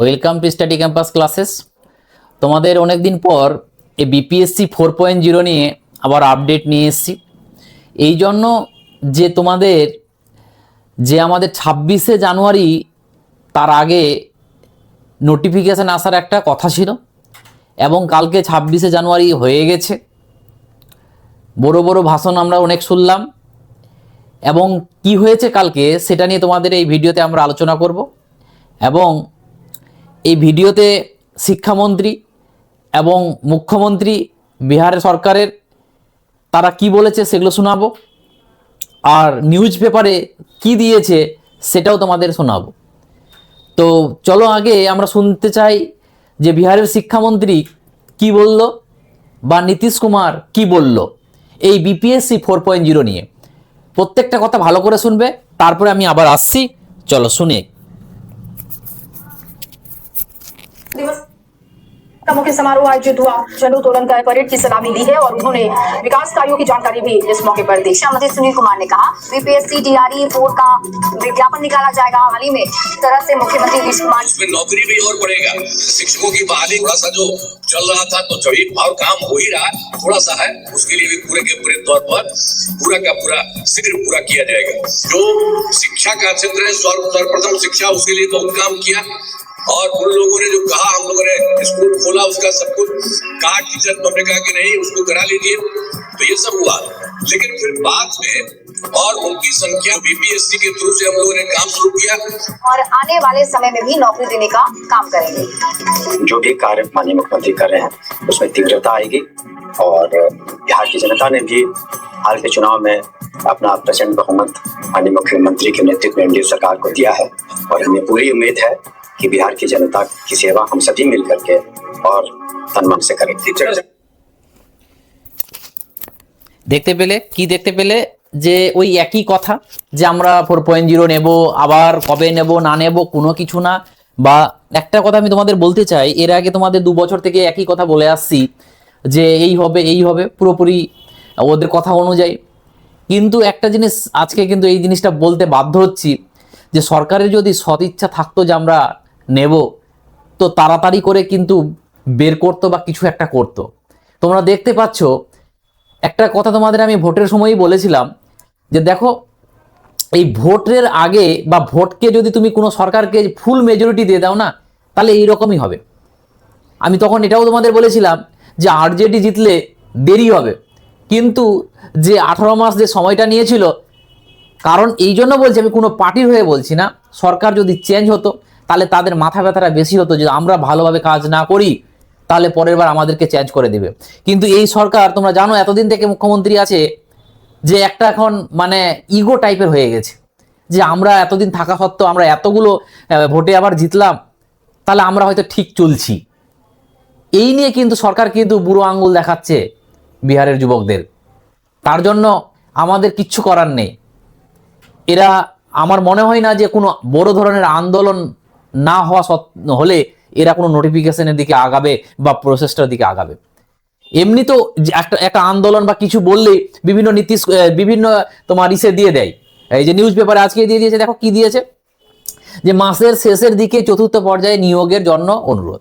Welcome to study campus classes তোমাদের অনেক দিন পর এই বিপিএসসি ফোর পয়েন্ট জিরো নিয়ে আবার আপডেট নিয়ে এসেছি। এই জন্য যে তোমাদের, যে আমাদের ছাব্বিশে জানুয়ারি, তার আগে নোটিফিকেশান আসার একটা কথা ছিল এবং কালকে ছাব্বিশে জানুয়ারি হয়ে গেছে। বড় বড় ভাষণ আমরা অনেক শুনলাম এবং কি হয়েছে কালকে সেটা নিয়ে তোমাদের এই ভিডিওতে আমরা আলোচনা করব। এবং এই ভিডিওতে শিক্ষামন্ত্রী এবং মুখ্যমন্ত্রী বিহারের সরকারের তারা কি বলেছে সেগুলো শোনাবো। আর নিউজ পেপারে কি দিয়েছে সেটাও তোমাদের শোনাবো। তো চলো আগে আমরা শুনতে চাই যে বিহারের শিক্ষামন্ত্রী কি বলল বা নীতিশ কুমার কি বলল এই বিপিএসসি ফোর পয়েন্ট জিরো নিয়ে। প্রত্যেকটা কথা ভালো করে শুনবে, তারপরে আমি আবার আসছি। চলো শুনে। का मुख्य समारोह आयोजित हुआ। चंदू तोलन का परेड की सलामी दी है और उन्होंने विकास कार्यों की जानकारी भी इस मौके पर दी। शिक्षा मंत्री सुनील कुमार ने कहा, बीपीएससी, डीआरई फोर का विज्ञापन निकाला जाएगा। हाल ही में तरह से मुख्यमंत्री नीतीश कुमार नौकरी भी और बढ़ेगा। शिक्षकों की बहाली थोड़ा सा जो चल रहा था तो जभी और काम हो ही रहा। थोड़ा सा है, उसके लिए भी पूरे के पूरे तौर पर पूरा का पूरा शीघ्र पूरा किया जाएगा। जो शिक्षा का क्षेत्र है, सर्वप्रथम शिक्षा, उसके लिए बहुत काम किया। और उन लोगों ने जो कहा हम लोगों ने स्कूल खोला उसका सब कुछ कार्ड टीचर तो हमने कहा कि नहीं उसको करा लीजिए। तो ये सब हुआ। लेकिन फिर बाद में और उनकी संख्या बीपीएससी के थ्रू से हम लोगों ने काम शुरू किया। और आने वाले समय में भी नौकरी देने का काम करेंगे। जो भी कार्य माननीय मुख्यमंत्री कर रहे हैं उसमें तीव्रता आएगी। और बिहार की जनता ने भी हाल के चुनाव में अपना प्रचंड बहुमत माननीय मुख्यमंत्री के नेतृत्व में एनडीए सरकार को दिया है। और हमें पूरी उम्मीद है कि बिहार की जनता की सेवा हम सभी मिल करके और तन मन से करेंगे দেখতে পেলে কি দেখতে পেলে যে ওই একই কথা যে আমরা ফোর পয়েন্ট জিরো নেবো আবার কবে নেব না নেব কোনো কিছু না বা একটা কথা আমি তোমাদের বলতে চাই এর আগে তোমাদের দু বছর থেকে একই কথা বলে আসছি যে এই হবে এই হবে পুরোপুরি ওদের কথা অনুযায়ী কিন্তু একটা জিনিস আজকে কিন্তু এই জিনিসটা বলতে বাধ্য হচ্ছি যে সরকারের যদি সদিচ্ছা থাকতো যে আমরা নেব। তো তাড়াতাড়ি করে কিন্তু বের করতো বা কিছু একটা করতো। তোমরা দেখতে পাচ্ছ, একটা কথা তোমাদের আমি ভোটের সময়ই বলেছিলাম যে দেখো, এই ভোটের আগে বা ভোটকে যদি তুমি কোনো সরকারকে ফুল মেজরিটি দিয়ে দাও না, তাহলে এইরকমই হবে। আমি তখন এটাও তোমাদের বলেছিলাম যে আরজেডি জিতলে দেরি হবে। কিন্তু যে আঠারো মাস যে সময়টা নিয়েছিল, কারণ এই জন্য বলছি, আমি কোনো পার্টির হয়ে বলছি না। সরকার যদি চেঞ্জ হতো তাহলে তাদের মাথা ব্যথাটা বেশি হতো যে আমরা ভালোভাবে কাজ না করি, তাহলে পরের বার আমাদেরকে চেঞ্জ করে দেবে। কিন্তু এই সরকার, তোমরা জানো, এতদিন থেকে মুখ্যমন্ত্রী আছে যে একটা এখন মানে ইগো টাইপের হয়ে গেছে। যে আমরা এতদিন থাকা সত্ত্বেও আমরা এতগুলো ভোটে আবার জিতলাম, তাহলে আমরা হয়তো ঠিক চলছি। এই নিয়ে কিন্তু সরকার কিন্তু বুড়ো আঙ্গুল দেখাচ্ছে বিহারের যুবকদের। তার জন্য আমাদের কিচ্ছু করার নেই। এরা, আমার মনে হয় না যে কোনো বড় ধরনের আন্দোলন না হওয়া হলে এরা কোনো নোটিফিকেশনের দিকে আগাবে বা প্রসেসটার দিকে আগাবে। এমনি তো একটা একটা আন্দোলন বা কিছু বললেই বিভিন্ন নীতিশ বিভিন্ন তোমার ইসে দিয়ে দেয়। এই যে নিউজ পেপারে আজকে দিয়ে দিয়েছে, দেখো কি দিয়েছে? যে মাসের শেষের দিকে চতুর্থ পর্যায়ে নিয়োগের জন্য অনুরোধ।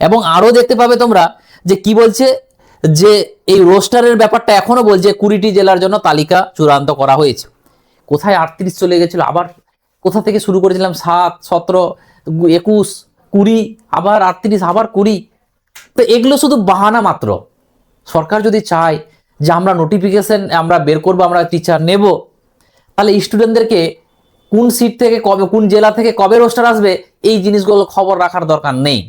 এবং আরও দেখতে পাবে তোমরা যে কি বলছে? যে এই রোস্টারের ব্যাপারটা এখনও বলছে, কুড়িটি জেলার জন্য তালিকা চূড়ান্ত করা হয়েছে। কোথায় আটত্রিশ চলে গেছিল? আবার কোথা থেকে শুরু করেছিলাম? সাত, সতেরো একুশ, কুড়ি, আবার আটত্রিশ, আবার কুড়ি। তো এগুলো শুধু বাহানা মাত্র। সরকার যদি চায় যে আমরা নোটিফিকেশন আমরা বের করব, আমরা টিচার নেব, তাহলে স্টুডেন্টদেরকে কোন সিট থেকে কবে, কোন জেলা থেকে কবে রোস্টার আসবে, এই জিনিসগুলো খবর রাখার দরকার নেই।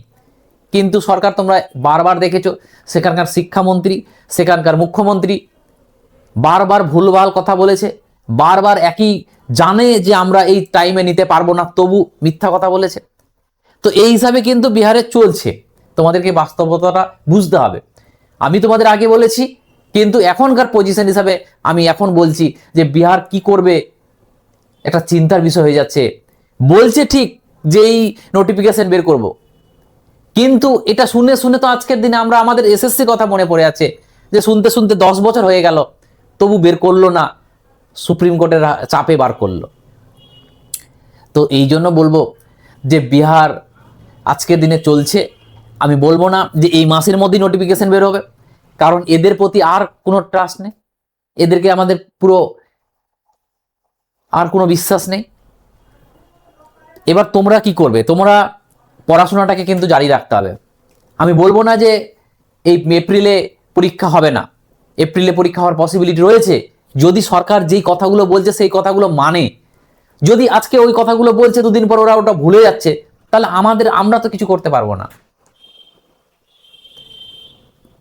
কিন্তু সরকার তোমরা বারবার দেখেছ, সেখানকার শিক্ষামন্ত্রী, সেখানকার মুখ্যমন্ত্রী বারবার ভুলভাল কথা বলেছে, বারবার একই জানে যে আমরা এই টাইমে নিতে পারব না, তবু মিথ্যা কথা বলেছে। তো এই হিসাবে কিন্তু বিহারে চলছে। তোমাদেরকে বাস্তবতাটা বুঝতে হবে। আমি তোমাদের আগে বলেছি, কিন্তু এখনকার পজিশন হিসাবে আমি এখন বলছি যে বিহার কি করবে, একটা চিন্তার বিষয় হয়ে যাচ্ছে। বলছে ঠিক যে এই নোটিফিকেশন বের করব। কিন্তু এটা শুনে শুনে তো আজকের দিনে আমরা আমাদের এসএসসি কথা মনে পড়ে আছে, যে শুনতে শুনতে দশ বছর হয়ে গেল, তবু বের করল না। সুপ্রিম কোর্টের চাপে বার করল। তো এই জন্য বলব যে বিহার আজকের দিনে চলছে। আমি বলব না যে এই মাসের মধ্যেই নোটিফিকেশন বের হবে। কারণ এদের প্রতি আর কোনো ট্রাস্ট নেই। এদেরকে আমাদের পুরো আর কোনো বিশ্বাস নেই। এবার তোমরা কি করবে? তোমরা পড়াশোনাটাকে কিন্তু জারি রাখতে হবে। আমি বলব না যে এই এপ্রিলে পরীক্ষা হবে না। এপ্রিলে পরীক্ষা হওয়ার পসিবিলিটি রয়েছে। যদি সরকার যেই কথাগুলো বলছে, সেই কথাগুলো মানে। যদি আজকে ওই কথাগুলো বলছে, দুদিন পর ওরা ওটা ভুলে যাচ্ছে, তাহলে আমাদের, আমরা তো কিছু করতে পারব না।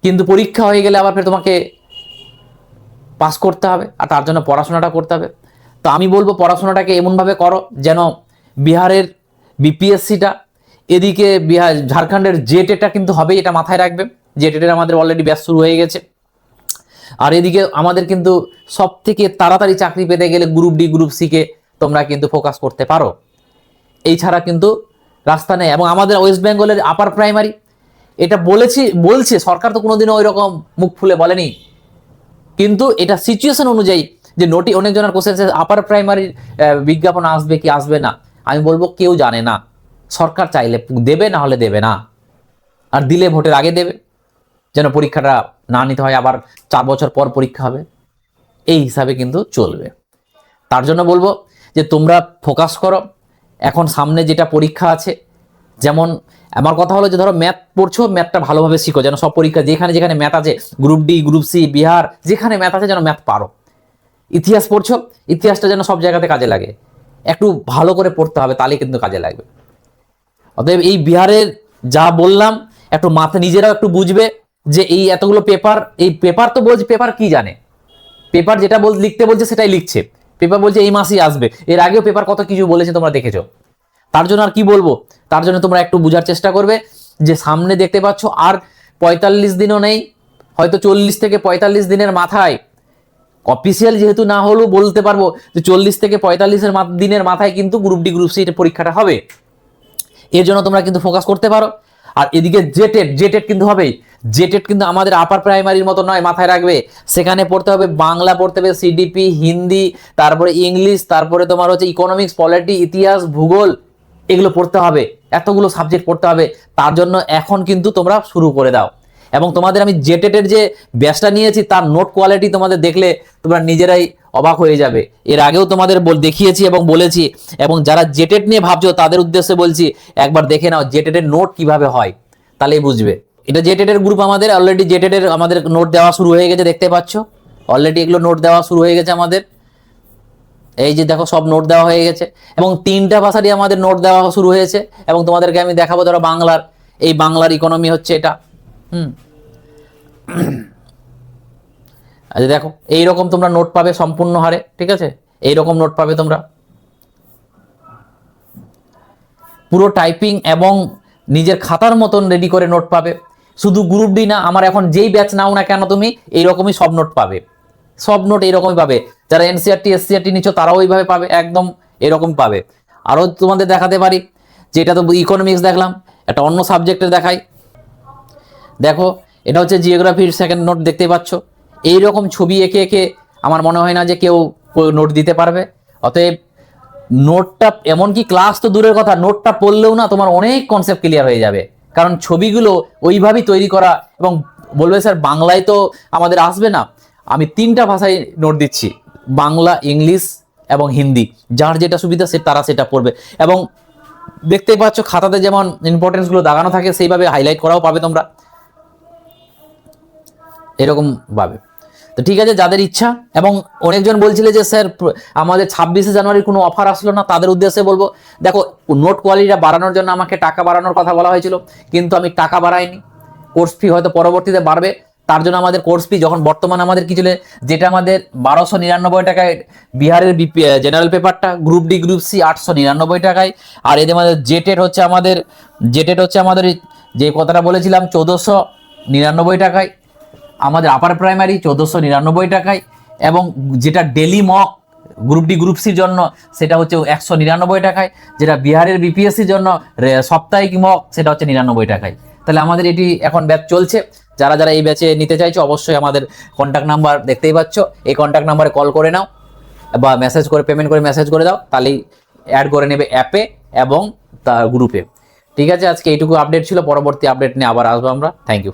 কিন্তু পরীক্ষা হয়ে গেলে আবার ফের তোমাকে পাস করতে হবে, আর তার জন্য পড়াশোনাটা করতে হবে। তো আমি বলব, পড়াশোনাটাকে এমনভাবে করো যেন বিহারের বিপিএসসিটা, এদিকে বিহার, ঝাড়খণ্ডের জেটেটা কিন্তু হবেই এটা মাথায় রাখবে। জেটেটের আমাদের অলরেডি ব্যাস শুরু হয়ে গেছে। আর এদিকে আমাদের কিন্তু সব থেকে তাড়াতাড়ি চাকরি পেতে গেলে গ্রুপ ডি গ্রুপ সিকে তোমরা কিন্তু ফোকাস করতে পারো। এই ছাড়া কিন্তু রাস্তা নেই এবং আমাদের ওয়েস্ট বেঙ্গলের আপার প্রাইমারি এটা বলেছি, বলছে, সরকার তো কোনোদিনও ওই রকম মুখ ফুলে বলেনি। কিন্তু এটা সিচুয়েশন অনুযায়ী যে নোটি অনেকজনের কোশ্চেন আপার প্রাইমারির বিজ্ঞাপন আসবে কি আসবে না, আমি বলব কেউ জানে না। সরকার চাইলে দেবে না হলে দেবে না। আর দিলে ভোটের আগে দেবে, যেন পরীক্ষাটা না নিতে হয়, আবার চার বছর পর পরীক্ষা হবে। এই হিসাবে কিন্তু চলবে। তার জন্য বলব যে, তোমরা ফোকাস করো। এখন সামনে যেটা পরীক্ষা আছে, যেমন আমার কথা হলো যে, ধরো ম্যাথ পড়ছো ম্যাথটা ভালোভাবে শিখো। যেন সব পরীক্ষা, যেখানে যেখানে ম্যাথ আছে group D group C Bihar, যেখানে ম্যাথ আছে যেন ম্যাথ পারো। ইতিহাস পড়ছো, ইতিহাসটা যেন সব জায়গাতে কাজে লাগে। একটু ভালো করে পড়তে হবে তাহলে কিন্তু কাজে লাগবে। অতএব এই বিহারের যা বললাম, একটু মাথা নিজেরাও একটু বুঝবে। যে এই এতগুলো পেপার এই পেপার তো বলছে পেপার কি জানে? পেপার যেটা বল, লিখতে বলছে, সেটাই লিখছে। পেপার বলছে, এই মাসেই আসবে। এর আগেও পেপার কত কিছু বলেছে তোমরা দেখেছ। তার জন্য আর কি বলব? তার জন্য তোমরা একটু বোঝার চেষ্টা করবে যে সামনে দেখতে পাচ্ছ, আর পঁয়তাল্লিশ দিনও নেই। হয়তো চল্লিশ থেকে পঁয়তাল্লিশ দিনের মাথায়। অফিসিয়াল যেহেতু না হলেও বলতে পারব যে চল্লিশ থেকে পঁয়তাল্লিশের দিনের মাথায় কিন্তু গ্রুপ ডি গ্রুপ সি পরীক্ষাটা হবে। এর জন্য তোমরা কিন্তু ফোকাস করতে পারো। আর এদিকে জেটেড জেটেড কিন্তু হবেই। জেটেড কিন্তু আমাদের আপার প্রাইমারির মতো নয়, মাথায় রাখবে। সেখানে পড়তে হবে বাংলা, পড়তে হবে সিডিপি হিন্দি, তারপরে ইংলিশ, তারপরে তোমার হচ্ছে ইকোনমিক্স পলিটি ইতিহাস, ভূগোল, এগুলো পড়তে হবে। এতগুলো সাবজেক্ট পড়তে হবে। তার জন্য এখন কিন্তু তোমরা শুরু করে দাও। এবং তোমাদের আমি জেটেটের যে ব্যাচটা নিয়েছি, তার নোট কোয়ালিটি তোমাদের দেখলে তোমরা নিজেরাই অবাক হয়ে যাবে। এর আগেও তোমাদের দেখিয়েছি এবং বলেছি, এবং যারা জেটেট নিয়ে ভাবছ, তাদের উদ্দেশ্যে বলছি, একবার দেখে নাও জেটেটের নোট কীভাবে হয়, তাহলেই বুঝবে। এটা জেটেটের গ্রুপ আমাদের অলরেডি জেটেটের আমাদের নোট দেওয়া শুরু হয়ে গেছে, দেখতে পাচ্ছ? অলরেডি এগুলো নোট দেওয়া শুরু হয়ে গেছে আমাদের। এই যে দেখো, সব নোট দেওয়া হয়ে গেছে। এবং তিনটা ভাষারই আমাদের নোট দেওয়া শুরু হয়েছে। এবং তোমাদেরকে আমি দেখাবো, ধরো বাংলার। এই বাংলার ইকোনমি হচ্ছে এটা। হুম। আচ্ছা দেখো, এইরকম তোমরা নোট পাবে সম্পূর্ণ হারে, ঠিক আছে? এইরকম নোট পাবে তোমরা। পুরো টাইপিং এবং নিজের খাতার মতন রেডি করে নোট পাবে। শুধু গ্রুপ ডি না, আমার এখন যেই ব্যাচ নাও না কেন তুমি, এইরকমই সব নোট পাবে। সব নোট এইরকমই পাবে। যারা এনসিআরটি এসসিআরটি নিচ্ছ, তারাও ওইভাবে পাবে, একদম এরকম পাবে। আরও তোমাদের দেখাতে পারি যে এটা তো ইকোনমিক্স দেখলাম, একটা অন্য সাবজেক্টের দেখাই। দেখো, এটা হচ্ছে জিওগ্রাফির সেকেন্ড নোট দেখতে পাচ্ছ। এই রকম ছবি এঁকে এঁকে আমার মনে হয় না যে কেউ নোট দিতে পারবে। অতএব নোটটা এমনকি ক্লাস তো দূরের কথা নোটটা পড়লেও না তোমার অনেক কনসেপ্ট ক্লিয়ার হয়ে যাবে। কারণ ছবিগুলো ওইভাবেই তৈরি করা এবং বলবে স্যার, বাংলায় তো আমাদের আসবে না। আমি তিনটা ভাষায় নোট দিচ্ছি, বাংলা, ইংলিশ এবং হিন্দি। যার যেটা সুবিধা সে তারা সেটা পড়বে। এবং দেখতেই পাচ্ছ, খাতাতে যেমন ইম্পর্টেন্সগুলো দাগানো থাকে, সেইভাবে হাইলাইট করাও পাবে তোমরা। এরকম ভাবে। তো ঠিক আছে, যাদের ইচ্ছা, এবং অনেকজন বলছিলে যে, স্যার আমাদের ছাব্বিশে জানুয়ারির কোনো অফার আসলো না, তাদের উদ্দেশ্যে বলব, দেখো, নোট কোয়ালিটিটা বাড়ানোর জন্য আমাকে টাকা বাড়ানোর কথা বলা হয়েছিল, কিন্তু আমি টাকা বাড়াইনি। কোর্স ফি হয়তো পরবর্তীতে বাড়বে, তার জন্য আমাদের কোর্স ফি যখন বর্তমানে আমাদের কি ছিল, যেটা আমাদের বারোশো নিরানব্বই টাকায় বিহারের বিপি জেনারেল পেপারটা গ্রুপ ডি গ্রুপ সি আটশো নিরানব্বই টাকায়, আর এদের আমাদের জেটেড হচ্ছে আমাদের, জেটেড হচ্ছে আমাদের, যে কথাটা বলেছিলাম, চোদ্দোশো নিরানব্বই টাকায় আমাদের আপার প্রাইমারি চোদ্দোশো নিরানব্বই টাকায় এবং যেটা daily mock group D group সির জন্য সেটা হচ্ছে একশো নিরানব্বই টাকায়, যেটা বিহারের বিপিএসসির জন্য সাপ্তাহিক মক সেটা হচ্ছে নিরানব্বই টাকায়। তাহলে আমাদের এটি এখন ব্যাচ চলছে। যারা যারা এই ব্যাচে নিতে চাইছো অবশ্যই আমাদের কন্ট্যাক্ট নাম্বার দেখতেই পাচ্ছ। এই কন্ট্যাক্ট নাম্বারে কল করে নাও বা মেসেজ করে পেমেন্ট করে মেসেজ করে দাও। তাহলেই অ্যাড করে নেবে অ্যাপে এবং তার গ্রুপে ঠিক আছে, আজকে এইটুকু আপডেট ছিল। পরবর্তী আপডেট নিয়ে আবার আসব আমরা। Thank you